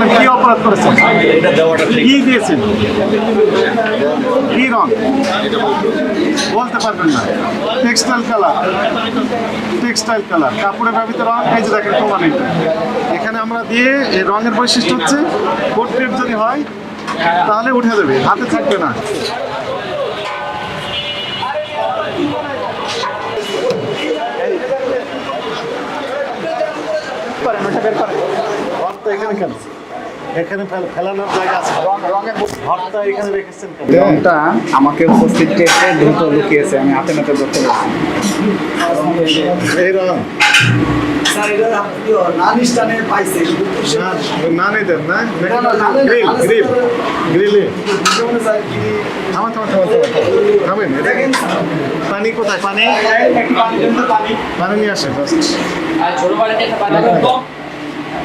বলেন কি অপরাধ করেছেন? কি দিয়েছেন? কি রং? বলতে পারবেন না। Textile colour. Textile colour. কাপড়ে ব্যবহৃত রং এই যে দেখেন প্রমাণ এখানে আমরা দিয়ে এই রঙের বৈশিষ্ট্য হচ্ছে পোর্ট্রেট যদি হয় তাহলে উঠে দেবে হাতে থাকবে না। ঘরটা এখানে কেন? এখানে ফেল- ফেলানোর জায়গা আছে। ঘরটা এখানে রেখেছেন রংটা আমাকে উপস্থিত রেখে দ্রুত লুকিয়েছে আমি হাতে নাতে ধরতে পারছি এই রং পানি কোথায়? পানি? পানি নিয়ে আসে first।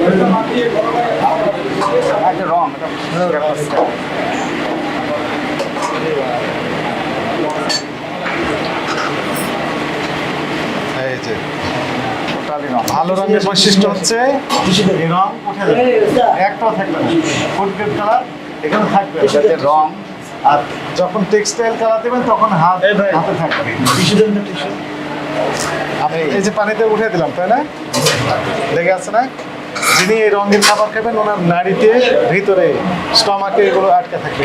একটা রং এই যে ভালো রঙের বৈশিষ্ট্য হচ্ছে রং উঠে যাবে। একটাও থাকবে না ফুড গ্রেড কালার এখানে থাকবে রং আর যখন টেক্সটাইল কালার দেবেন তখন হাত হাতে থাকবে। আমি এই যে পানিতে উঠে দিলাম তাই না? লেগে আছে না? যিনি এই রঙের খাবার খাবেন ওনার নাড়িতে ভিতরে স্টমাকে এগুলো আটকে থাকবে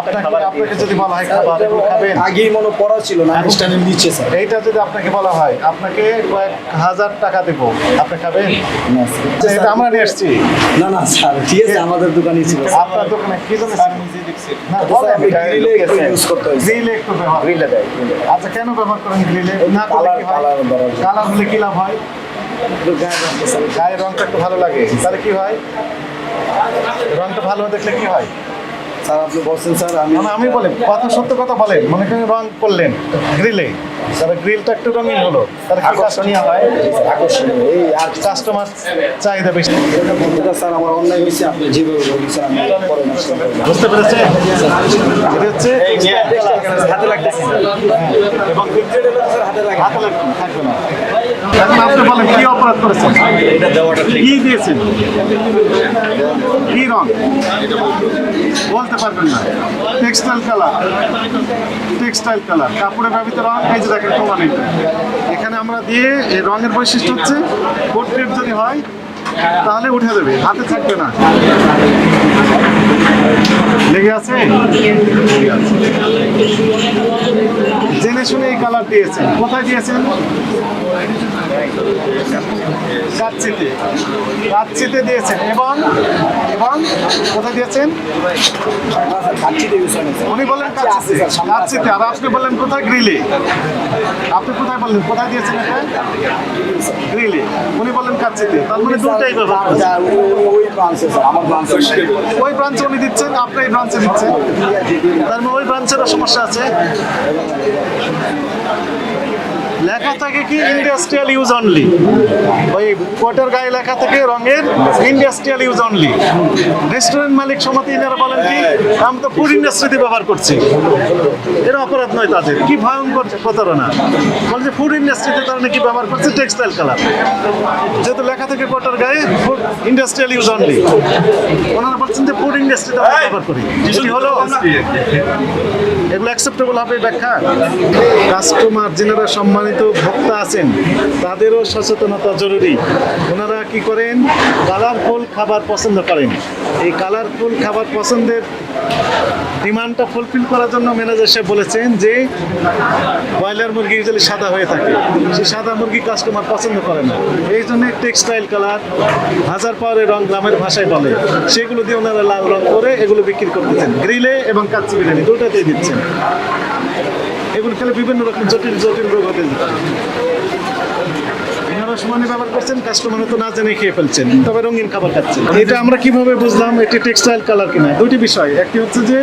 আপনাকে আপনাকে যদি বলা হয় খাবার খাবেন। আগেই মনে পড়া ছিল নানি স্টানের নিচে স্যার। এইটা যদি আপনাকে বলা হয় আপনাকে কয়েক হাজার টাকা দেবো। আপনি খাবেন? এটা আমরা নিয়ে এসছি না না স্যার ঠিক আছে আমাদের দোকানে ছিল আপনার দোকানে কি জন্য না বলেন গ্রিলে একটু ইউজ করতে হয়েছে। গ্রিলে একটু ব্যবহার। গ্রিলে দেয় আচ্ছা কেন ব্যবহার করেন গ্রিলে? না করলে কি হয়। কালার হলে কি লাভ হয়? গায়ের রংটা একটু ভালো লাগে। তাহলে কি হয়? রংটা ভালো দেখলে কি হয়? স্যার আপনি বলছেন স্যার আমি আমি বলি কথা সত্য কথা বলেন। মনে করেন রং করলেন গ্রিলে। তাহলে গ্রিলটা একটু রঙিন হলো। কি আকর্ষণীয়। হয় আকর্ষণীয়। এই আর কাস্টমার চাহিদা বেশি। এটা স্যার আমার অন্যায় হয়েছে আপনি যেভাবে বলছেন স্যার আমি পরে বুঝতে পেরেছেন? এটা হচ্ছে হাতে লাগতেছে এবং স্যার হাতে লাগে হাতে লাগবে থাকবে না। আপনি বলেন কি অপরাধ করেছেন? কি দিয়েছেন? কি রং? বলতে পারবেন না। Textile colour. Textile colour. কাপড়ে ব্যবহৃত রং, এই যে দেখেন, প্রমাণ এখানে আমরা দিয়ে এই রঙের বৈশিষ্ট্য হচ্ছে পোর্ট্রেট যদি হয়, তাহলে উঠে দেবে হাতে থাকবে না। লেগে আছে। জেনে শুনে এই কালার দিয়েছেন। কোথায় দিয়েছেন? কাচ্চিতে কাচ্চিতে দিয়েছেন। এবং এবং কোথায় দিয়েছেন? উনি বললেন। কাচ্চিতে আর আপনি বললেন কোথায়? গ্রিলে। আপনি কোথায় বললেন কোথায় দিয়েছেন এটা? গ্রিলে। উনি বললেন কাচ্চিতে তার মানে দুটাই ওই ব্রাঞ্চে উনি দিচ্ছেন, আপনি এই ব্রাঞ্চে দিচ্ছেন। তার মানে ওই ব্রাঞ্চেরও সমস্যা আছে। লেখা থাকে কি ইন্ডাস্ট্রিয়াল ইউজ অনলি ওই কোটের গায়ে লেখা থাকে রঙের ইন্ডাস্ট্রিয়াল ইউজ অনলি রেস্টুরেন্ট মালিক সমিতি এনারা বলেন কি আমি তো ফুড ইন্ডাস্ট্রিতে ব্যবহার করছি। এর অপরাধ নয় তাদের। কি ভয়ঙ্কর প্রতারণা। বলছে ফুড ইন্ডাস্ট্রিতে তারা নাকি ব্যবহার করছে টেক্সটাইল কালার যেহেতু লেখা থাকে কোটার গায়ে ফুড ইন্ডাস্ট্রিয়াল ইউজ অনলি ওনারা বলছেন যে ফুড ইন্ডাস্ট্রিতে আমরা ব্যবহার করি। কি হলো? এগুলো অ্যাকসেপ্টেবল হবে ব্যাখ্যা? কাস্টমার যারা সম্মানিত ভোক্তা আছেন, তাদেরও সচেতনতা জরুরি। ওনারা কি করেন? কালারফুল খাবার পছন্দ করেন। এই কালারফুল খাবার পছন্দের ডিমান্ডটা ফুলফিল করার জন্য ম্যানেজার সাহেব বলেছেন যে, ব্রয়লার মুরগি ইউজুয়ালি সাদা হয়ে থাকে। সেই সাদা মুরগি কাস্টমার পছন্দ করে না। এই জন্য টেক্সটাইল কালার হাজার পাওয়ারের রং গ্রামের ভাষায় বলে। সেগুলো দিয়ে ওনারা লাল রং করে এগুলো বিক্রি করতেছেন। গ্রিলে এবং কাচ্চি বিরিয়ানি, দুটাতেই দিচ্ছেন। এগুলো খেলে বিভিন্ন রকম জটিল জটিল রোগ হতে ব্যবহার করছেন কাস্টমার তো না জেনে খেয়ে ফেলছেন, তবে রঙিন খাবার খাচ্ছেন। এটা আমরা কীভাবে বুঝলাম? এটি টেক্সটাইল কালার কিনা? বিষয়। একটি হচ্ছে যে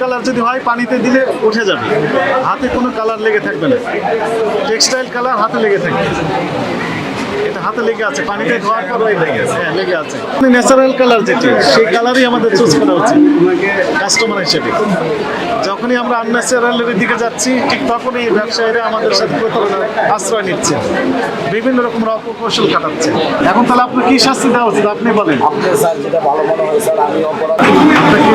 কালার যদি হয়, পানিতে দিলে উঠে হাতে কোনো কালার লেগে থাকবে না। টেক্সটাইল কালার হাতে লেগে থাকবে। হাতে লেগে আছে পানিতে ধোয়ার পরই লেগে আছে। হ্যাঁ লেগে আছে। ন্যাচারাল কালার যেটি সেই কালারই আমাদের চুজ করা উচিত। কাস্টমার হিসেবে। যখনই আমরা আনন্যাচারালের দিকে যাচ্ছি ঠিক তখনই ব্যবসায়ীরা আমাদের সাথে প্রতারণার আশ্রয় নিচ্ছে। বিভিন্ন রকম অপকৌশল কাটাচ্ছে এখন তাহলে আপনার কি শাস্তি দেওয়া উচিত? আপনি বলেন। স্যার যেটা ভালো মনে হয় স্যার আমি অপরাধ আপনাকে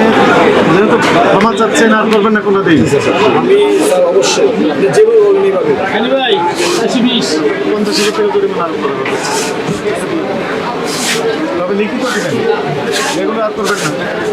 যেহেতু ক্ষমা চাচ্ছেন আর করবেন না কোনো দিন আমি স্যার অবশ্যই। আপনি যেভাবে বলবেন এইভাবে। পঞ্চাশ হাজার টাকা জরিমানা আরোপ করা হবে। তবে লিখিত দেবেন এগুলো আর করবেন না।